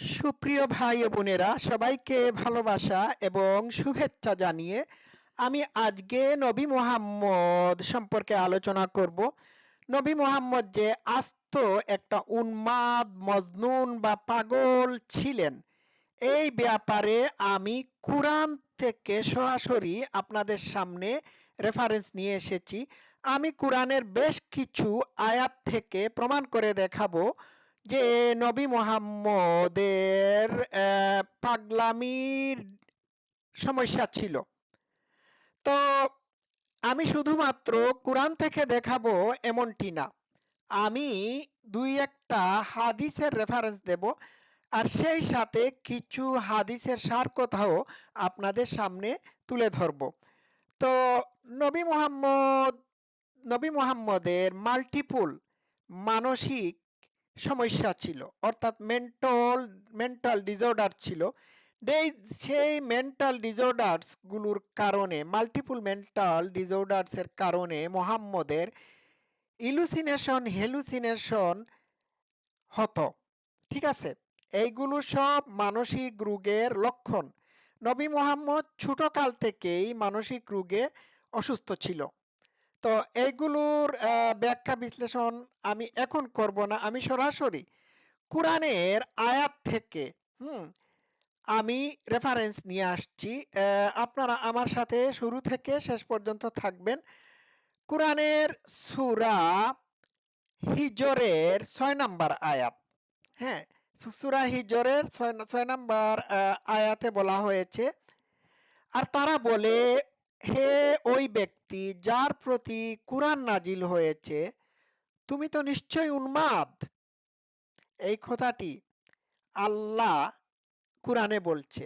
সুপ্রিয় ভাই বোনেরা, সবাইকে ভালোবাসা এবং শুভেচ্ছা জানিয়ে আমি আজকে নবী মোহাম্মদ সম্পর্কে আলোচনা করব। নবী মোহাম্মদ যে আস্ত একটা উন্মাদ, মজনুন বা পাগল ছিলেন, এই ব্যাপারে আমি কোরআন থেকে সরাসরি আপনাদের সামনে রেফারেন্স নিয়ে এসেছি। আমি কোরআনের বেশ কিছু আয়াত থেকে প্রমাণ করে দেখাবো। যে নবী মোহাম্মদের পাগলামির সমস্যা ছিল। তো আমি শুধুমাত্র কোরআন থেকে দেখাবো এমনটি না। আমি দুই একটা হাদিসের রেফারেন্স দেব আর সেই সাথে কিছু হাদিসের সার কথাও আপনাদের সামনে তুলে ধরব। তো নবী মোহাম্মদ, নবী মোহাম্মদের মাল্টিপুল মানসিক সমস্যা ছিল। অর্থাৎ মেন্টাল মেন্টাল ডিসঅর্ডার ছিল। সেই মেন্টাল ডিসঅর্ডার্সগুলোর কারণে মাল্টিপুল মেন্টাল ডিসঅর্ডার্সের কারণে মোহাম্মদের ইলুসিনেশন হেলুসিনেশন হতো। ঠিক আছে? এইগুলো সব মানসিক রোগের লক্ষণ। নবী মোহাম্মদ ছোটকাল থেকেই মানসিক রোগে অসুস্থ ছিল। তো এইগুলোর ব্যাখ্যা বিশ্লেষণ আমি এখন করব না, আমি সরাসরি কোরআনের আয়াত থেকে, হুম, আমি রেফারেন্স নিয়ে আসছি। আপনারা আমার সাথে শুরু থেকে শেষ পর্যন্ত থাকবেন। কোরআনের সুরা হিজরের ছয় নাম্বার আয়াত হ্যাঁ সুরা হিজরের ছয় ছয় নাম্বার আয়াতে বলা হয়েছে। আর তারা বলে হে ওই ব্যক্তি যার প্রতি কুরআন নাজিল হয়েছে, তুমি তো নিশ্চয়ই উন্মাদ। এই কথাটি আল্লাহ কুরআনে বলছে।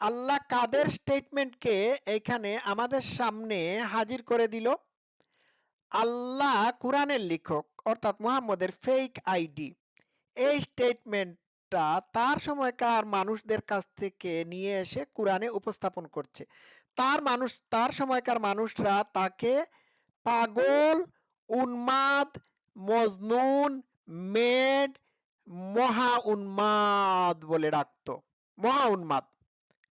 আল্লাহ কাদের স্টেটমেন্টকে এখানে আমাদের সামনে হাজির করে দিল? আল্লাহ কুরআনের লেখক, অর্থাৎ মুহাম্মদের ফেক আইডি এই স্টেটমেন্টটা তার সময়কার মানুষদের কাছ থেকে নিয়ে এসে কোরআনে উপস্থাপন করছে। তার মানুষ, তার সময়কার মানুষরা তাকে পাগল, উন্মাদ, মজনুন, মেড, মহা উন্মাদ বলে ডাকতো। মহা উন্মাদ।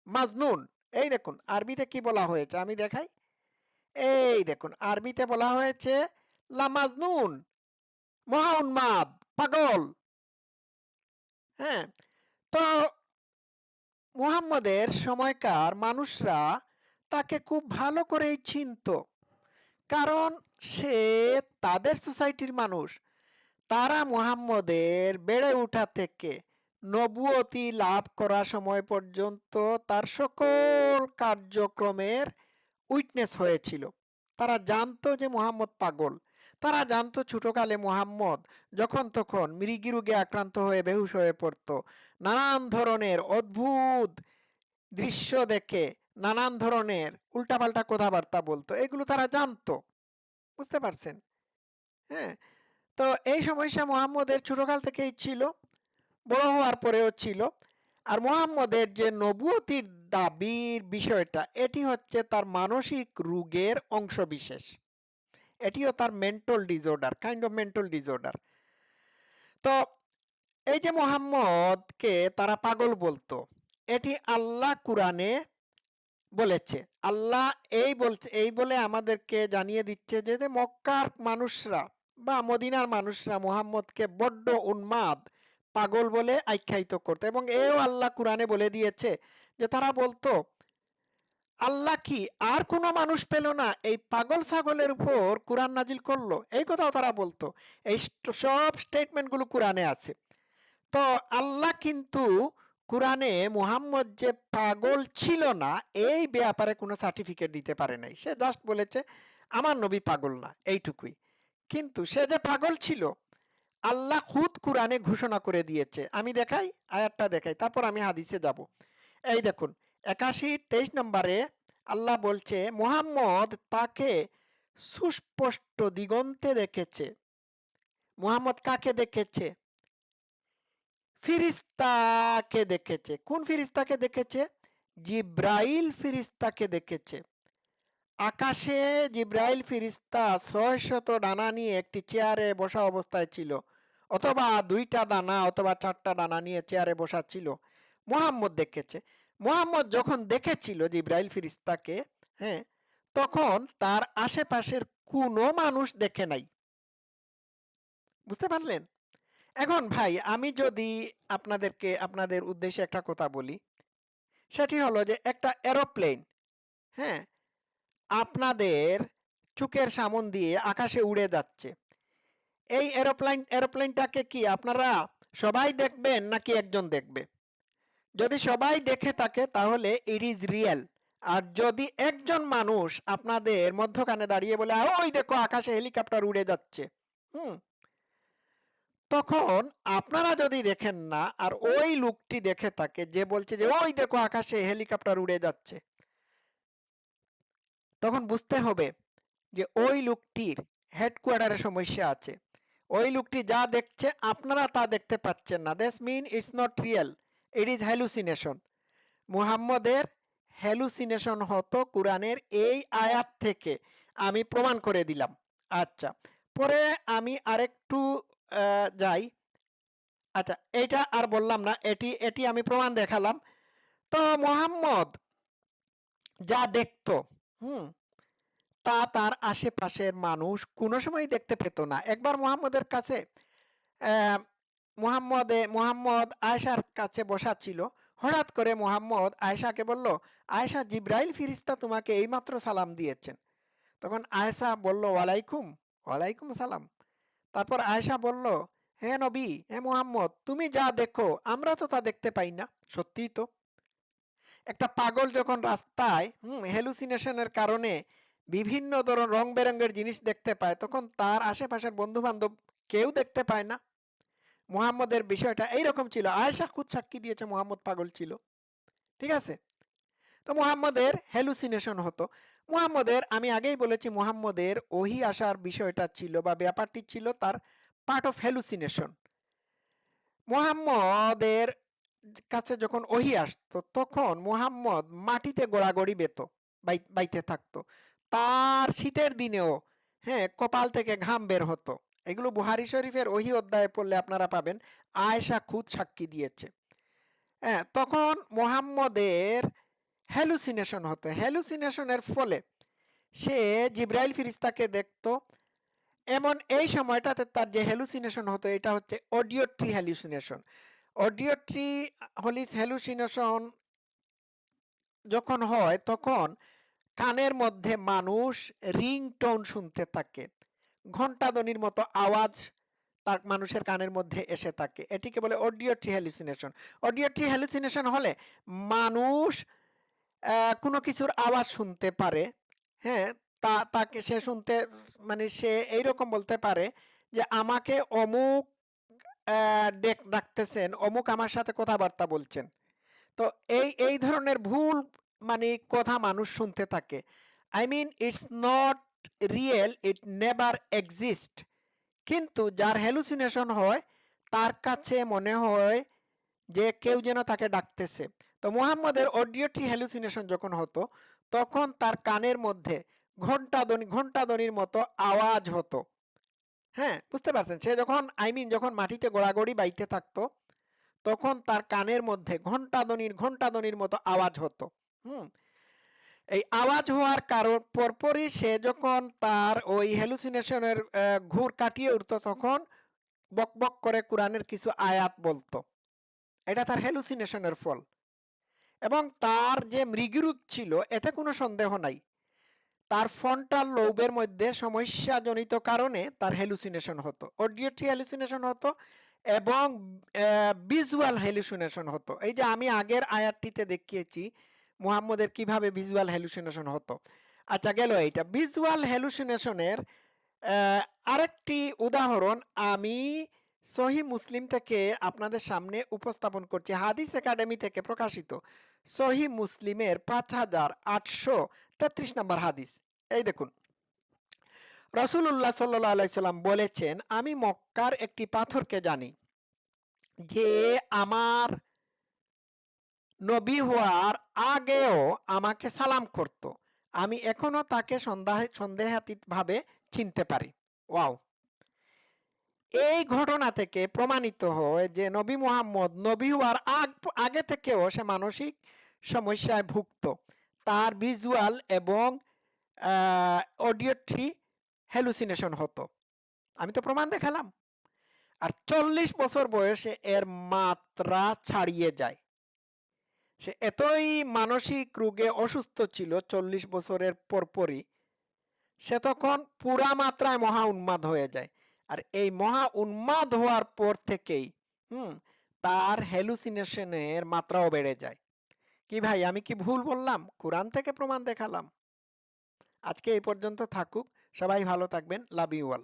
মাজনুন। এই দেখুন, আরবিতে কি বলা হয়েছে? আমি দেখাই। এই দেখুন, আরবিতে বলা হয়েছে, লা মাজনুন, মহা উন্মাদ, পাগল। হ্যাঁ তো মুহাম্মদের সময়কার মানুষরা তাকে খুব ভালো করেই চিনত। কারণ সে তাদের সোসাইটির মানুষ। তারা মুহাম্মদের বেড়ে ওঠা থেকে নবুয়তি লাভ করা সময় পর্যন্ত তার সকল কার্যক্রমের উইটনেস হয়েছিল। তারা জানতো যে মুহাম্মদ পাগল। তারা জানতো ছোটকালে মুহাম্মদ যখন তখন মৃগী রোগে আক্রান্ত হয়ে বেহুশ হয়ে পড়তো। নানান ধরনের অদ্ভুত দৃশ্য দেখে নানান ধরনের উল্টাপাল্টা কথাবার্তা বলতো। এগুলো তারা জানতো। বুঝতে পারছেন? হ্যাঁ? তো এই সমস্যা মোহাম্মদের ছোটকাল থেকেই ছিল, বড় হওয়ার পরেও ছিল। আর মোহাম্মদের যে নবুয়তির দাবির বিষয়টা, এটি হচ্ছে তার মানসিক রোগের অংশ বিশেষ এটিও তার mental disorder kind of mental disorder তো এই যে মোহাম্মদকে তারা পাগল বলতো, এটি আল্লাহ কুরআনে বলেছে। আল্লাহ এই বলছে, এই বলে আমাদেরকে জানিয়ে দিচ্ছে যে মক্কার মানুষরা বা মদিনার মানুষরা মুহাম্মদকে বড্ড উন্মাদ, পাগল বলে আখ্যায়িত করতো এবং এও আল্লাহ কোরআনে বলে দিয়েছে যে, তারা বলতো, আল্লাহ কি আর কোনো মানুষ পেল না? এই পাগল ছাগলের উপর কোরআন নাজিল করল? এই কথাও তারা বলতো। এই সব স্টেটমেন্টগুলো কোরআনে আছে। তো আল্লাহ কিন্তু কোরআনে মুহাম্মদ যে পাগল ছিল না, এই ব্যাপারে কোনো সার্টিফিকেট দিতে পারে নাই। সে জাস্ট বলেছে, আমার নবী পাগল না। এইটুকুই। কিন্তু সে যে পাগল ছিল, আল্লাহ খুদ কোরআনে ঘোষণা করে দিয়েছে। আমি দেখাই, আয়াতটা দেখাই, তারপর আমি হাদিসে যাব। এই দেখুন, একাশি তেইশ নম্বরে আল্লাহ বলছে, মুহাম্মদ তাকে সুস্পষ্ট দিগন্তে দেখেছে। মুহাম্মদ কাকে দেখেছে? ফিরিস্তাকে দেখেছে। কোন ফিরিস্তাকে দেখেছে? জিব্রাইল ফিরিস্তাকে দেখেছে। আকাশে জিব্রাইল ফিরিস্তা ছয় শত ডানা নিয়ে একটি চেয়ারে বসা অবস্থায় ছিল, অথবা দুইটা দানা অথবা চারটা ডানা নিয়ে চেয়ারে বসা ছিল। মোহাম্মদ দেখেছে। মোহাম্মদ যখন দেখেছিল জিব্রাইল ফিরিস্তাকে হ্যাঁ তখন তার আশেপাশের কোনো মানুষ দেখে নাই। বুঝতে পারলেন? এখন ভাই আমি যদি আপনাদেরকে আপনাদের উদ্দেশ্যে একটা কথা বলি সেটি হলো যে একটা এরোপ্লেন হ্যাঁ? আপনাদের চুকের সামন দিয়ে আকাশে উড়ে যাচ্ছে। এই এরোপ্লেন এরোপ্লেনটাকে কি আপনারা সবাই দেখবেন নাকি একজন দেখবে? যদি সবাই দেখে থাকে তাহলে ইট ইজ রিয়েল আর যদি একজন মানুষ আপনাদের মধ্যখানে দাঁড়িয়ে বলে "আ, ওই দেখো আকাশে হেলিকপ্টার উড়ে যাচ্ছে। হুম? তখন আপনারা যদি দেখেন না, আর ওই লুকটি দেখে থাকে যে বলছে যে, ওই দেখো আকাশে হেলিকপ্টার উড়ে যাচ্ছে। তখন বুঝতে হবে যে, ওই লোকটির হেডকোয়ার্টারে সমস্যা আছে। ওই লোকটি যা দেখছে, আপনারা তা দেখতে পাচ্ছেন না। That's mean it's not real it is hallucination মুহাম্মদের হ্যালুসিনেশন হতো কোরআনের এই আয়াত থেকে। আমি প্রমাণ করে দিলাম। আচ্ছা পরে আমি আরেকটু যাই। আচ্ছা এইটা আর বললাম না, এটি এটি আমি প্রমাণ দেখালাম। তো মোহাম্মদ যা দেখত, হুম, তা তার আশেপাশের মানুষ কোনো সময় দেখতে পেত না। একবার মোহাম্মদের কাছে মোহাম্মদে, মোহাম্মদ আয়েশার কাছে বসা ছিল। হঠাৎ করে মোহাম্মদ আয়েশাকে বলল, আয়েশা, জিব্রাইল ফিরিস্তা তোমাকে এইমাত্র সালাম দিয়েছেন। তখন আয়েশা বলল, ওয়ালাইকুম ওয়ালাইকুম সালাম। তারপর আয়েশা বলল হ্যাঁ নবী হ্যাঁ মোহাম্মদ, তুমি যা দেখো, আমরা তো তা দেখতে পাই না। সত্যিই তো। একটা পাগল যখন রাস্তায়, হুম হ্যালুসিনেশনের কারণে বিভিন্ন ধরনের রং বেরঙের জিনিস দেখতে পায়, তখন তার আশেপাশের বন্ধু বান্ধব কেউ দেখতে পায় না। মুহাম্মদের বিষয়টা এইরকম ছিল। আয়েশা খুদ সাক্ষী দিয়েছে, মুহাম্মদ পাগল ছিল। ঠিক আছে? তো মুহাম্মদের হ্যালুসিনেশন হতো। মুহাম্মদের, আমি আগেই বলেছি মুহাম্মদের ওহি আসার বিষয়টা ছিল বা ব্যাপারটি ছিল তার পার্ট অফ হ্যালুসিনেশন মুহাম্মদের কাছে যখন ওহি আসতো, তখন মুহাম্মদ মাটিতে গোড়াগড়ি বেত বাইতে থাকতো। তার শীতের দিনেও হ্যাঁ কপাল থেকে ঘাম বের হতো। এগুলো বুহারি শরীফের ওহি অধ্যায়ে পড়লে আপনারা পাবেন, আয়েশা খুদ সাক্ষী দিয়েছে। হ্যাঁ তখন মোহাম্মদের হ্যালুসিনেশন হতো। হ্যালুসিনেশনের ফলে সে জিব্রাইল ফিরিস্তাকে দেখতো। এমন এই সময়টাতে তার যে হ্যালুসিনেশন হতো, এটা হচ্ছে অডিওট্রি হ্যালুসিনেশন অডিওট্রি হলিস হ্যালুসিনেশন যখন হয়, তখন কানের মধ্যে মানুষ রিং রিংটোন শুনতে থাকে। ঘণ্টাধ্বনির মতো আওয়াজ তার মানুষের কানের মধ্যে এসে থাকে। এটিকে বলে অডিওট্রি হ্যালুসিনেশন অডিওট্রি হ্যালুসিনেশন হলে মানুষ কোনো কিছুর আওয়াজ শুনতে পারে হ্যাঁ? তা, তাকে সে শুনতে মানে সে এইরকম বলতে পারে যে, আমাকে অমুক ডেক- ডাকতেছেন, অমুক আমার সাথে কথাবার্তা বলছেন। তো এই এই ধরনের ভুল মানে কথা মানুষ শুনতে থাকে। I mean it's not real it never exist কিন্তু যার হ্যালুসিনেশন হয়, তার কাছে মনে হয় যে, কেউ যেন তাকে ডাকতেছে। তো মুহাম্মদের অডিওটি হ্যালুসিনেশন যখন হতো, তখন তার কানের মধ্যে ঘণ্টাধ্বনি ঘণ্টাধ্বনির মতো আওয়াজ হতো। হ্যাঁ বুঝতে পারছেন? সে যখন আই মিন যখন মাটিতে গোড়াগড়ি বাইতে থাকতো, তখন তার কানের মধ্যে ঘণ্টাধ্বনির ঘণ্টাধ্বনির মতো আওয়াজ হতো। হুম? এই আওয়াজ হওয়ার কারণ, পরপরই সে যখন তার ওই হ্যালুসিনেশনের ঘুর কাটিয়ে উঠতো, তখন বক বক করে কোরআনের কিছু আয়াত বলতো। এটা তার হ্যালুসিনেশনের ফল। এবং তার যে মৃগীরূপ ছিল, এতে কোনো সন্দেহ নাই। তার ফ্রন্টাল লোবের মধ্যে সমস্যাজনিত কারণে তার হ্যালুসিনেশন হতো অডিওট্রি হ্যালুসিনেশন হতো এবং ভিজুয়াল হ্যালুসিনেশন হতো। এই যে আমি আগের আয়াতটিতে দেখিয়েছি, মুহাম্মদের কীভাবে ভিজুয়াল হ্যালুসিনেশন হতো। আচ্ছা গেল এইটা। ভিজুয়াল হ্যালুসিনেশনের আরেকটি উদাহরণ আমি সহি মুসলিম থেকে আপনাদের সামনে উপস্থাপন করছি হাদিস একাডেমি থেকে প্রকাশিত সহি মুসলিমের পাঁচ হাজার আটশো তেত্রিশ নম্বর হাদিস। এই দেখুন। রসুল্লাহ সাল্লাহ আলাইসাল্লাম বলেছেন, আমি মক্কার একটি পাথরকে জানি, যে আমার নবী হওয়ার আগেও আমাকে সালাম করত। আমি এখনও তাকে সন্দেহ, সন্দেহাতীতভাবে চিনতে পারি। ওয়াও! এই ঘটনা থেকে প্রমাণিত হয় যে নবী মোহাম্মদ নবী হওয়ার আগ, আগে থেকেও সে মানসিক সমস্যায় ভুগত তার ভিজুয়াল এবং অডিওট্রি হ্যালুসিনেশন হতো। আমি তো প্রমাণ দেখালাম। আর চল্লিশ বছর বয়সে এর মাত্রা ছাড়িয়ে যায়। সে এতই মানসিক রোগে অসুস্থ ছিল চল্লিশ বছরের পরপরই, সে তখন পুরা মাত্রায় মহা উন্মাদ হয়ে যায়। আর এই মহা উন্মাদ হওয়ার পর থেকেই, হুম, তার হ্যালুসিনেশনের মাত্রাও বেড়ে যায়। কি ভাই, আমি কি ভুল বললাম? কোরআন থেকে প্রমাণ দেখালাম। আজকে এই পর্যন্ত থাকুক। সবাই ভালো থাকবেন। Love you all.